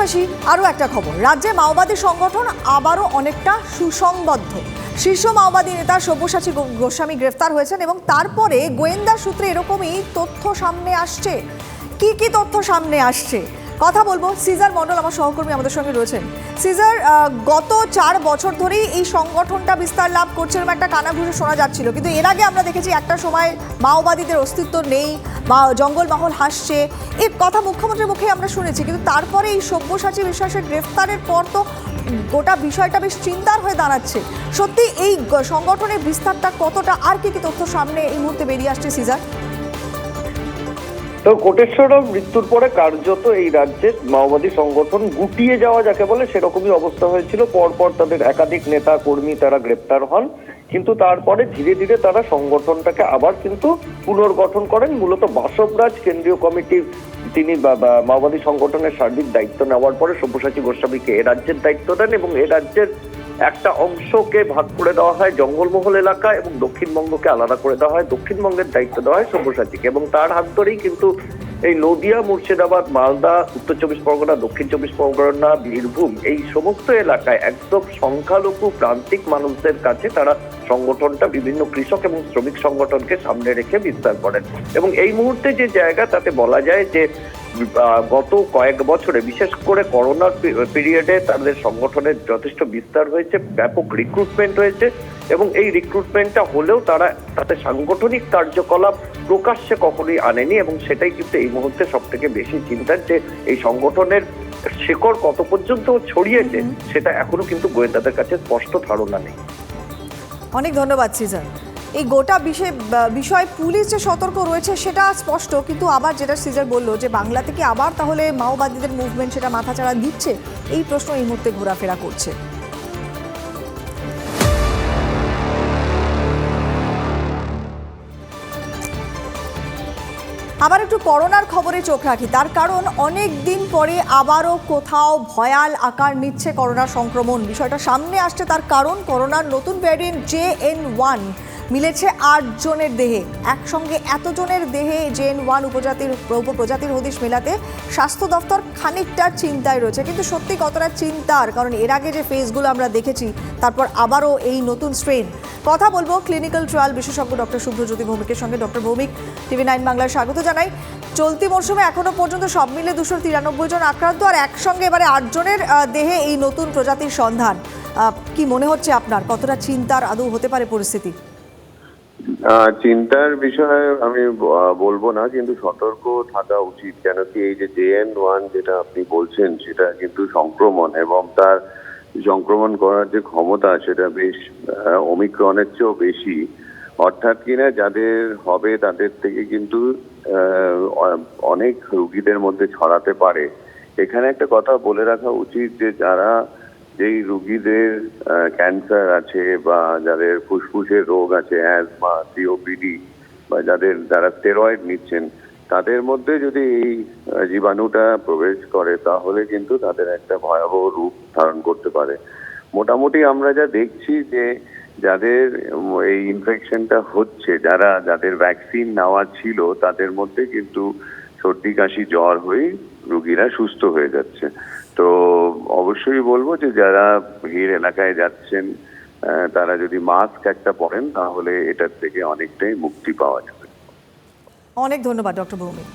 পাশাপাশি আরও একটা খবর। রাজ্যে মাওবাদী সংগঠন আবারও অনেকটা সুসংবদ্ধ। শীর্ষ মাওবাদী নেতা সব্যসাচী গোস্বামী গ্রেফতার হয়েছেন এবং তারপরে গোয়েন্দা সূত্রে এরকমই তথ্য সামনে আসছে। কি কি তথ্য সামনে আসছে? কথা বলব, সিজার মণ্ডল আমার সহকর্মী আমাদের সঙ্গে রয়েছেন। সিজার গত চার বছর ধরেই এই সংগঠনটা বিস্তার লাভ করছে এরকম একটা কানাঘুষে শোনা যাচ্ছিল। কিন্তু এর আগে আমরা দেখেছি একটা সময় মাওবাদীদের অস্তিত্ব নেই বা জঙ্গলমহল হাসছে। এর কথা মুখ্যমন্ত্রীর মুখে আমরা শুনেছি, কিন্তু তারপরে এই সব্যসাচী বিশ্বাসের গ্রেফতারের পর তো গোটা বিষয়টা বেশ চিন্তার হয়ে দাঁড়াচ্ছে। সত্যি এই সংগঠনের বিস্তারটা কতটা, আর কি কি তথ্য সামনে এই মুহূর্তে বেরিয়ে আসছে সিজার? তো কোটেশ্বররাও মৃত্যুর পরে কার্যত এই রাজ্যের মাওবাদী সংগঠন গুটিয়ে যাওয়া যাকে বলে সেরকমই অবস্থা হয়েছিল। পরপর তাদের একাধিক নেতা, কর্মী তারা গ্রেপ্তার হন। কিন্তু তারপরে ধীরে ধীরে তারা সংগঠনটাকে আবার কিন্তু পুনর্গঠন করেন। মূলত বাসবরাজ কেন্দ্রীয় কমিটির তিনি মাওবাদী সংগঠনের সার্বিক দায়িত্ব নেওয়ার পরে সব্যসাচী গোস্বামীকে এ রাজ্যের দায়িত্ব দেন এবং এ রাজ্যের একটা অংশকে ভাগ করে দেওয়া হয় জঙ্গলমহল এলাকা এবং দক্ষিণবঙ্গকে আলাদা করে দেওয়া হয়। দক্ষিণবঙ্গের দায়িত্ব দেওয়া হয় সব্যসাচীকে এবং তার হাত ধরেই কিন্তু এই নদিয়া, মুর্শিদাবাদ, মালদা, উত্তর চব্বিশ পরগনা, দক্ষিণ চব্বিশ পরগনা, বীরভূম এই সমস্ত এলাকায় একদম সংখ্যালঘু প্রান্তিক মানুষদের কাছে তারা সংগঠনটা বিভিন্ন কৃষক এবং শ্রমিক সংগঠনকে সামনে রেখে বিস্তার করেন। এবং এই মুহূর্তে যে জায়গা তাতে বলা যায় যে গত কয়েক বছরে বিশেষ করে করোনার পিরিয়ডে তাদের সংগঠনের যথেষ্ট বিস্তার হয়েছে ব্যাপক রিক্রুটমেন্ট হয়েছে এবং এই রিক্রুটমেন্টটা হলেও তারা তাতে সাংগঠনিক কার্যকলাপ প্রকাশ্যে কখনোই আনেনি এবং সেটাই কিন্তু এই মুহূর্তে সব থেকে বেশি চিন্তার যে এই সংগঠনের শেকড় কত পর্যন্ত ছড়িয়েছে সেটা এখনও কিন্তু গোয়েন্দাদের কাছে স্পষ্ট ধারণা নেই। অনেক ধন্যবাদ সিজার। এই গোটা বিষয় বিষয় পুলিশ যে সতর্ক রয়েছে সেটা স্পষ্ট, কিন্তু আবার যেটা সিজার বলল যে বাংলা থেকে আবার তাহলে মাওবাদীদের মুভমেন্ট সেটা মাথাচাড়া দিচ্ছে, এই প্রশ্ন এই মুহূর্তে ঘোরাফেরা করছে। আবার একটু করোনার খবরে চোখ রাখি, তার কারণ অনেক দিন পরে আবারও কোথাও ভয়াল আকার নিচ্ছে করোনা সংক্রমণ। বিষয়টা সামনে আসছে, তার কারণ করোনার নতুন ভ্যারিয়েন্ট জে এন ওয়ান মিলেছে আট জনের দেহে। একসঙ্গে এতজনের দেহে জেন ওয়ান উপজাতির উপপ্রজাতির হদিশ মেলাতে স্বাস্থ্য দপ্তর খানিকটা চিন্তায় রয়েছে। কিন্তু সত্যি কতটা চিন্তার? কারণ এর আগে যে ফেজগুলো আমরা দেখেছি, তারপর আবারও এই নতুন স্ট্রেন কথা বলব ক্লিনিক্যাল ট্রায়াল বিশেষজ্ঞ ডক্টর শুভ্রজ্যোতি ভৌমিকের সঙ্গে। ডক্টর ভৌমিক, টিভি নাইন বাংলায় স্বাগত জানাই। চলতি মরশুমে এখনও পর্যন্ত সব মিলে দুশো তিরানব্বই জন আক্রান্ত, আর একসঙ্গে এবারে আটজনের দেহে এই নতুন প্রজাতির সন্ধান। কি মনে হচ্ছে আপনার? কতটা চিন্তার আদৌ হতে পারে পরিস্থিতি? চিন্তার বিষয়ে আমি বলব না, কিন্তু সতর্ক থাকা উচিত কেন কি এই যে জে জেএন ওয়ান যেটা আপনি বলছেন, সেটা কিন্তু সংক্রমণ এবং তার সংক্রমণ করার যে ক্ষমতা, সেটা বেশ অমিক্রণের চেয়েও বেশি। অর্থাৎ কিনা যাদের হবে, তাদের থেকে কিন্তু অনেক রুগীদের মধ্যে ছড়াতে পারে। এখানে একটা কথা বলে রাখা উচিত যে যারা যেই রুগীদের ক্যান্সার আছে বা যাদের ফুসফুসের রোগ আছে অ্যাজমা সিওপিডি বা যাদের, যারা স্টেরয়েড নিচ্ছেন, তাদের মধ্যে যদি এই জীবাণুটা প্রবেশ করে, তাহলে কিন্তু তাদের একটা ভয়াবহ রূপ ধারণ করতে পারে। মোটামুটি আমরা যা দেখছি যে যাদের এই ইনফেকশনটা হচ্ছে, যারা, যাদের ভ্যাকসিন নেওয়া ছিল, তাদের মধ্যে কিন্তু সর্দি, কাশি, জ্বর হয়ে রুগীরা সুস্থ হয়ে যাচ্ছে। তো অবশ্যই বলব যে যারা ভিড় এলাকায় যাচ্ছেন তারা যদি মাস্ক একটা পরেন, তাহলে এটার থেকে অনেকটাই মুক্তি পাওয়া যাবে। অনেক ধন্যবাদ, ডক্টর ভৌমিক